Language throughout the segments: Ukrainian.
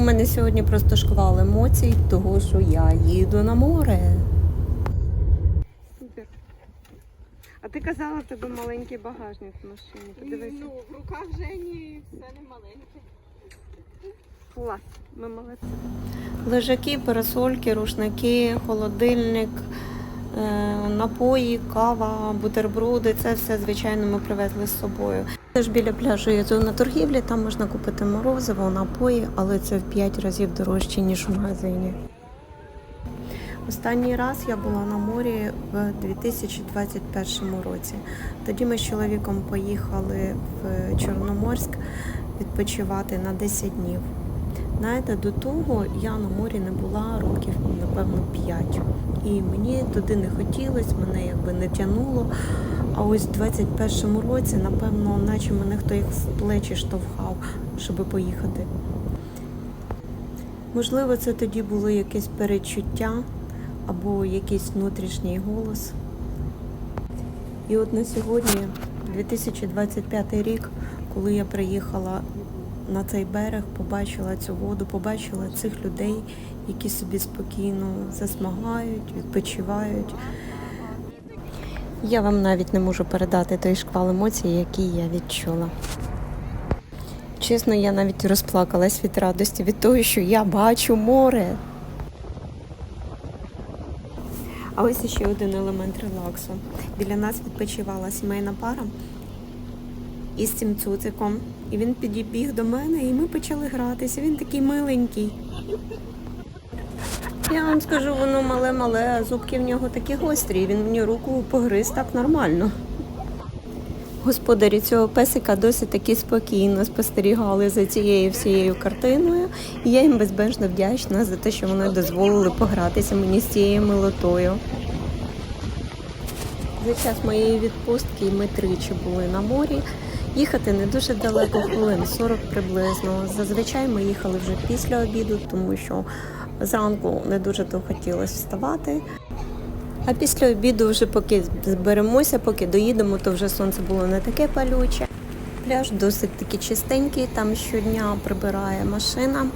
У мене сьогодні просто шквал емоцій, того що я їду на море. Супер. А ти казала, в тебе маленький багажник в машині. Подивися. Ну, в руках Жені все не маленьке. Клас. Ми молодці. Лежаки, парасольки, рушники, холодильник, е, напої, кава, бутерброди. Це все, звичайно, ми привезли з собою. Теж біля пляжу є зона торгівлі, там можна купити морозиво, напої, але це в 5 разів дорожче, ніж в магазині. Останній раз я була на морі в 2021 році. Тоді ми з чоловіком поїхали в Чорноморськ відпочивати на 10 днів. Знаєте, до того я на морі не була років, напевно, 5. І мені туди не хотілося, мене якби не тягнуло. А ось в 21-му році, напевно, наче мене хто їх в плечі штовхав, щоб поїхати. Можливо, це тоді було якесь перечуття або якийсь внутрішній голос. І от на сьогодні, 2025 рік, коли я приїхала на цей берег, побачила цю воду, побачила цих людей, які собі спокійно засмагають, відпочивають. Я вам навіть не можу передати той шквал емоцій, який я відчула. Чесно, я навіть розплакалась від радості від того, що я бачу море. А ось ще один елемент релаксу. Біля нас відпочивала сімейна пара із цим цуциком. І він підібіг до мене, і ми почали гратися. Він такий миленький. Я вам скажу, воно мале-мале, а зубки в нього такі гострі. Він мені руку погриз так нормально. Господарі цього песика досить таки спокійно спостерігали за цією всією картиною, і я їм безбежно вдячна за те, що вони дозволили погратися мені з цією милотою. За час моєї відпустки ми тричі були на морі. Їхати не дуже далеко, хвилин 40 приблизно. Зазвичай ми їхали вже після обіду, тому що зранку не дуже то хотілося вставати. А після обіду, вже поки зберемося, поки доїдемо, то вже сонце було не таке палюче. Пляж досить таки чистенький, там щодня прибирає машина.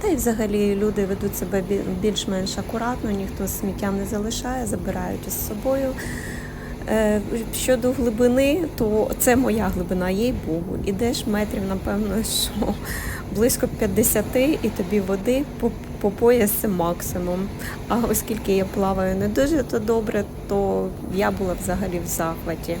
Та й взагалі люди ведуть себе більш-менш акуратно, ніхто сміття не залишає, забирають із собою. Е, Щодо глибини, то це моя глибина, їй Богу. Ідеш метрів, напевно, що близько 50 і тобі води по, по пояс максимум. А оскільки я плаваю не дуже то добре, то я була взагалі в захваті.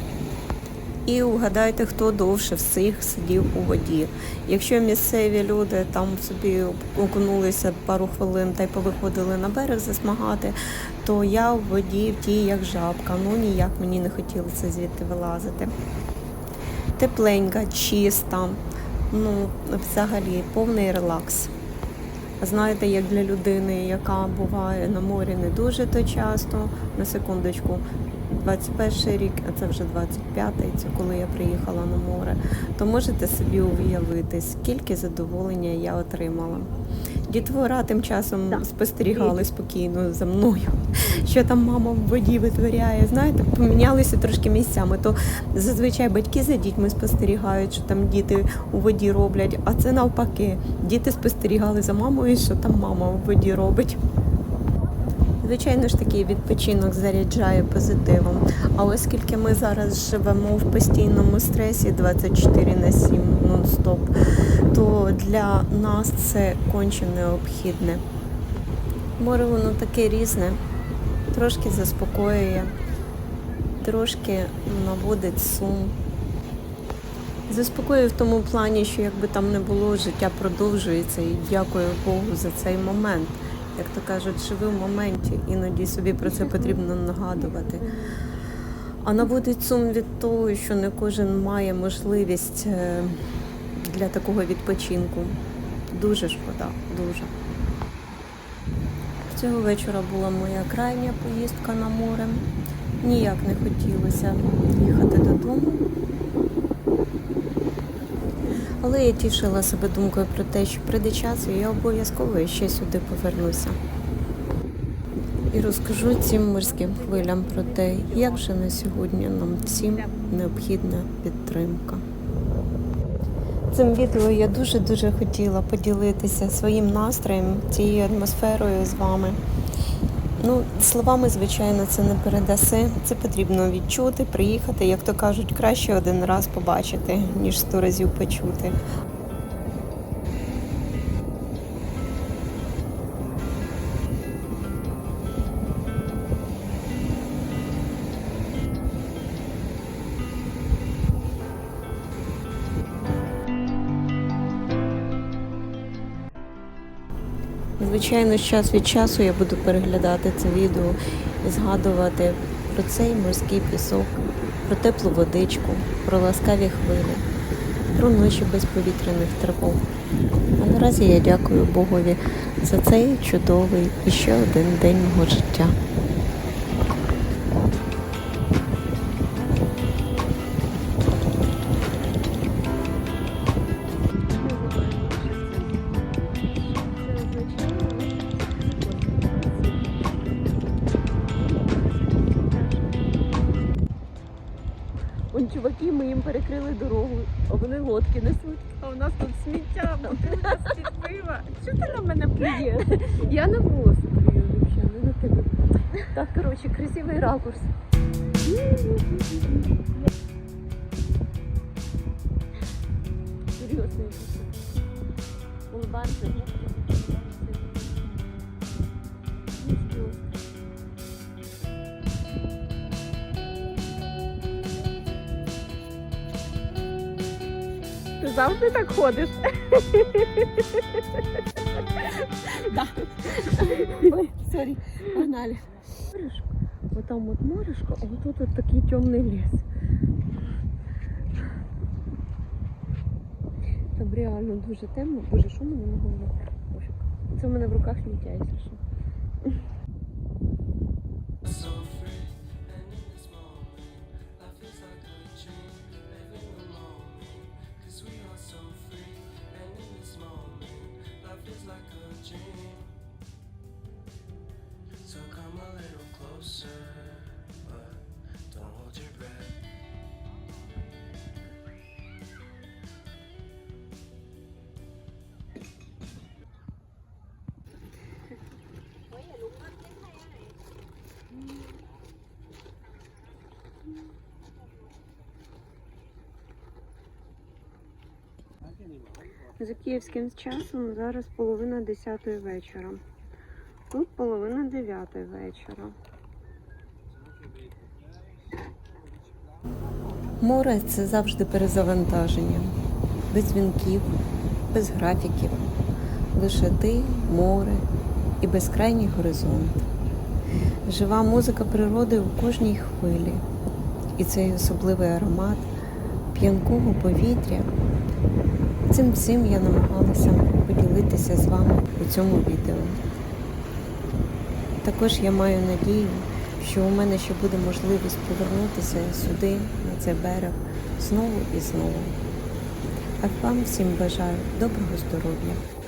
І угадайте, хто довше всіх сидів у воді. Якщо місцеві люди там собі окунулися пару хвилин та й повиходили на берег засмагати, то я в воді в тій як жабка. Ну ніяк мені не хотілося звідти вилазити. Тепленька, чиста, ну взагалі повний релакс. Знаєте, як для людини, яка буває на морі не дуже то часто, на секундочку, 21 рік, а це вже 25-й, це коли я приїхала на море, то можете собі уявити, скільки задоволення я отримала. Дітвора тим часом спостерігали спокійно за мною, що там мама в воді витворяє. Знаєте, помінялися трошки місцями. То зазвичай батьки за дітьми спостерігають, що там діти у воді роблять, а це навпаки. Діти спостерігали за мамою, що там мама у воді робить. Звичайно ж такий відпочинок заряджає позитивом. А оскільки ми зараз живемо в постійному стресі 24 на 7 нон-стоп, то для нас це конче необхідне. Море воно таке різне, трошки заспокоює, трошки наводить сум. Заспокоює в тому плані, що якби там не було, життя продовжується і дякую Богу за цей момент. Як то кажуть, живи в моменті, іноді собі про це потрібно нагадувати. А наводить сум від того, що не кожен має можливість е, для такого відпочинку. Дуже шкода, дуже. Цього вечора була моя крайня поїздка на море. Ніяк не хотілося їхати додому. Але я тішила себе думкою про те, що прийде час, я обов'язково ще сюди повернуся. І розкажу цим морським хвилям про те, як же на сьогодні нам всім необхідна підтримка. Цим відео я дуже-дуже хотіла поділитися своїм настроєм, цією атмосферою з вами. Ну, словами, звичайно, це не передаси. Це потрібно відчути, приїхати, як то кажуть, краще один раз побачити, ніж сто разів почути. Звичайно, час від часу я буду переглядати це відео і згадувати про цей морський пісок, про теплу водичку, про ласкаві хвилі, про ночі без повітряних тривог. А наразі я дякую Богові за цей чудовий і ще один день мого життя. Вон чуваки, ми їм перекрили дорогу, а вони лодки несуть. А у нас тут сміття, бутилка з-під пива. Чого ти на мене плюєш? Я на волоси плюю взагалі, не на тебе. Так, коротше, красивий ракурс. Серйозно. Улыбаться. Завжди так ходиш? Ой, сорі, погнали. Морешко. Вот там вот морешко, а вот тут вот такий темний ліс. Там реально дуже темно. Боже, що мене на? Пофіг. Це в мене в руках сміття, якщо що. За київським часом зараз половина десятої вечора. Тут половина дев'ятої вечора. Море це завжди перезавантаження, без дзвінків, без графіків. Лише ти, море і безкрайній горизонт. Жива музика природи у кожній хвилі. І цей особливий аромат п'янкого повітря. Цим всім я намагалася поділитися з вами у цьому відео. Також я маю надію, що у мене ще буде можливість повернутися сюди, на цей берег, знову і знову. А вам всім бажаю доброго здоров'я.